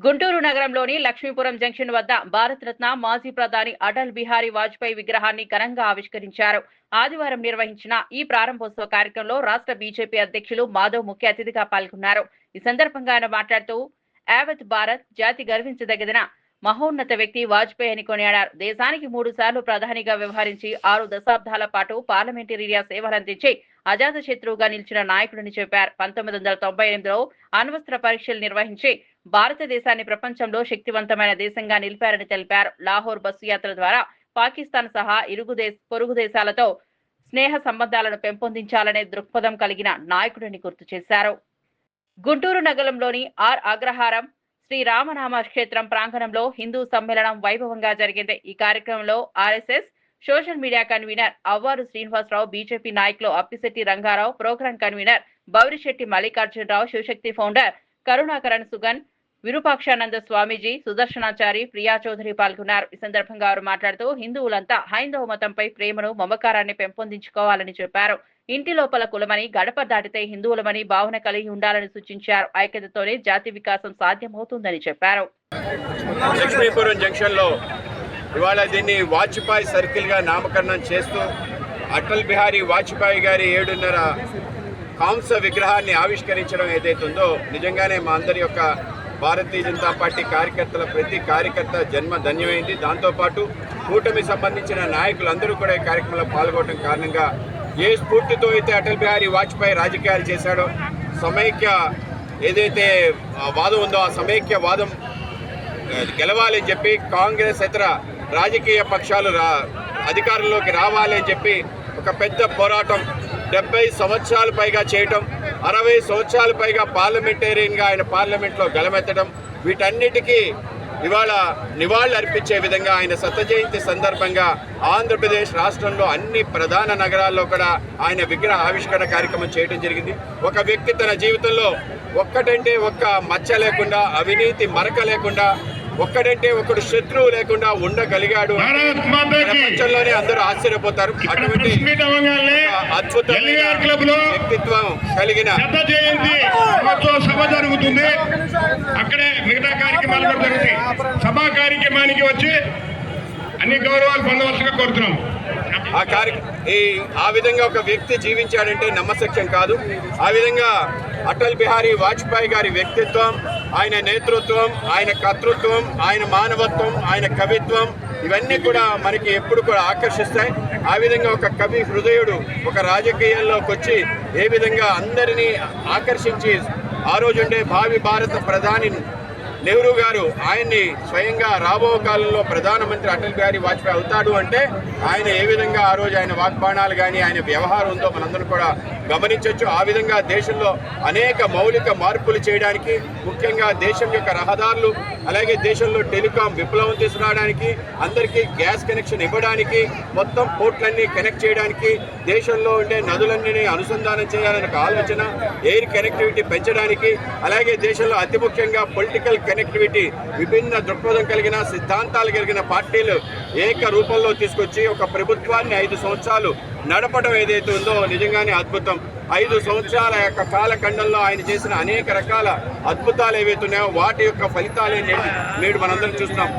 గుంటూరు నగరంలోని లక్ష్మీపురం జంక్షన్ వద్ద భారతరత్న మాజీ ప్రధాని అటల్ బిహారీ వాజ్పేయి విగ్రహాన్ని ఘనంగా ఆవిష్కరించారు. ఆదివారం నిర్వహించిన ఈ ప్రారంభోత్సవ కార్యక్రమంలో రాష్ట్ర బీజేపీ అధ్యక్షులు మాధవ్ ముఖ్య అతిథిగా పాల్గొన్నారు. ఈ సందర్భంగా ఆయన మాట్లాడుతూ యావత్ భారత్ జాతి గర్వించదగిన మహోన్నత వ్యక్తి వాజ్పేయి అని కొనియాడారు. దేశానికి మూడు సార్లు ప్రధానిగా వ్యవహరించి ఆరు దశాబ్దాల పాటు పార్లమెంటరీగా సేవలందించి అజాత శత్రువుగా నిలిచిన నాయకుడిని చెప్పారు. పంతొమ్మిది వందల తొంభై ఎనిమిదిలో అణ్వస్త్ర పరీక్షలు నిర్వహించి భారతదేశాన్ని ప్రపంచంలో శక్తివంతమైన దేశంగా నిలిపారని తెలిపారు. లాహోర్ బస్సు యాత్ర ద్వారా పాకిస్తాన్ సహా ఇరుగు దేశ పొరుగు దేశాలతో స్నేహ సంబంధాలను పెంపొందించాలనే దృక్పథం కలిగిన నాయకుడిని గుర్తు చేశారు. గుంటూరు నగరంలోని ఆర్ అగ్రహారం శ్రీ రామనామ క్షేత్రం ప్రాంగణంలో హిందూ సమ్మేళనం వైభవంగా జరిగింది. ఈ కార్యక్రమంలో RSS social media convener Avvaru Srinivasarao BJP నాయకులు Appisetti Rangarao programme convener Bourisetti Mallikarjunarao Sivashakti founder Karunakaran Sugan Virupakshananda Swamiji Sudarshanachari Priya Chowdary పాల్గొన్నారు. ఈ సందర్భంగా వారు మాట్లాడుతూ హిందువులంతా హైందవ మతంపై ప్రేమను మమకారాన్ని పెంపొందించుకోవాలని చెప్పారు. ఇంటి లోపల కులమని గడప దాటితే హిందువులమని భావన కలిగి ఉండాలని సూచించారు. ఐక్యతతోనే జాతి వికాసం సాధ్యమవుతుందని చెప్పారు. లక్ష్మీపురం జంక్షన్లో ఇవాళ దీన్ని వాజ్పేయి సర్కిల్గా నామకరణం చేస్తూ అటల్ బిహారీ వాజ్పేయి గారి ఏడున్నర కాంస విగ్రహాన్ని ఆవిష్కరించడం ఏదైతుందో నిజంగానే మా అందరి యొక్క భారతీయ జనతా పార్టీ కార్యకర్తల ప్రతి కార్యకర్త జన్మ ధన్యమైంది. దాంతోపాటు కూటమి సంబంధించిన నాయకులందరూ కూడా ఈ కార్యక్రమంలో పాల్గొనడం కారణంగా ఏ స్ఫూర్తితో అయితే అటల్ బిహారీ వాజ్పేయి రాజకీయాలు చేశాడో సమైక్య ఏదైతే వాదం ఉందో ఆ సమైక్య వాదం గెలవాలని చెప్పి కాంగ్రెస్ ఇతర రాజకీయ పక్షాలు రా అధికారంలోకి రావాలి అని చెప్పి ఒక పెద్ద పోరాటం డెబ్బై సంవత్సరాలు పైగా చేయటం అరవై సంవత్సరాలు పైగా పార్లమెంటేరియన్గా ఆయన పార్లమెంట్లో గలమెత్తడం వీటన్నిటికీ ఇవాళ నివాళులు అర్పించే విధంగా ఆయన శత జయంతి సందర్భంగా ఆంధ్రప్రదేశ్ రాష్ట్రంలో అన్ని ప్రధాన నగరాల్లో కూడా ఆయన విగ్రహ ఆవిష్కరణ కార్యక్రమం చేయడం జరిగింది. ఒక వ్యక్తి తన జీవితంలో ఒక్కటంటే ఒక్క మచ్చ లేకుండా అవినీతి మరక లేకుండా ఒక్కడంటే ఒకడు శత్రువు లేకుండా ఉండగలిగాడు ప్రపంచంలోనే అందరూ ఆశ్చర్యపోతారు. అటువంటి అద్భుతమైన వ్యక్తిత్వం కలిగిన జయంతి సభ జరుగుతుంది. అక్కడే మిగతా కార్యక్రమాలు కూడా జరుగుతాయి సభా కార్యక్రమానికి వచ్చి అన్ని గౌరవాలు పొందవలసిగా కోరుతున్నాం. ఆ కార్య ఈ ఆ విధంగా ఒక వ్యక్తి జీవించాడంటే నమ్మశక్యం కాదు. ఆ విధంగా అటల్ బిహారీ వాజ్పేయి గారి వ్యక్తిత్వం ఆయన నేతృత్వం ఆయన కర్తృత్వం ఆయన మానవత్వం ఆయన కవిత్వం ఇవన్నీ కూడా మనకి ఎప్పుడు కూడా ఆకర్షిస్తాయి. ఆ విధంగా ఒక కవి హృదయుడు ఒక రాజకీయాల్లోకి వచ్చి ఏ విధంగా అందరినీ ఆకర్షించి ఆ రోజుండే భావి భారత ప్రధాని నెహ్రూ గారు ఆయన్ని స్వయంగా రాబో కాలంలో ప్రధానమంత్రి అటల్ బిహారీ వాజ్పేయి అవుతాడు అంటే ఆయన ఏ విధంగా ఆ రోజు ఆయన వాగ్బాణాలు కానీ ఆయన వ్యవహారంతో మనందరం కూడా గమనించవచ్చు ఆ విధంగా దేశంలో అనేక మౌలిక మార్పులు చేయడానికి ముఖ్యంగా దేశం యొక్క రహదారులు అలాగే దేశంలో టెలికాం విప్లవం తీసుకురావడానికి అందరికీ గ్యాస్ కనెక్షన్ ఇవ్వడానికి మొత్తం పోర్ట్లన్నీ కనెక్ట్ చేయడానికి దేశంలో ఉండే నదులన్నీ అనుసంధానం చేయాలనే ఒక ఆలోచన ఎయిర్ కనెక్టివిటీ పెంచడానికి అలాగే దేశంలో అతి ముఖ్యంగా పొలిటికల్ కనెక్టివిటీ విభిన్న దృక్పథం కలిగిన సిద్ధాంతాలు కలిగిన పార్టీలు ఏక రూపంలో తీసుకొచ్చి ఒక ప్రభుత్వాన్ని ఐదు సంవత్సరాలు నడపడం ఏదైతే ఉందో నిజంగానే అద్భుతం. ఐదు సంవత్సరాల యొక్క కాలఖండంలో ఆయన చేసిన అనేక రకాల అద్భుతాలు ఏవైతే ఉన్నాయో వాటి యొక్క ఫలితాలే నేడు నేడు మనందరం చూస్తున్నాం.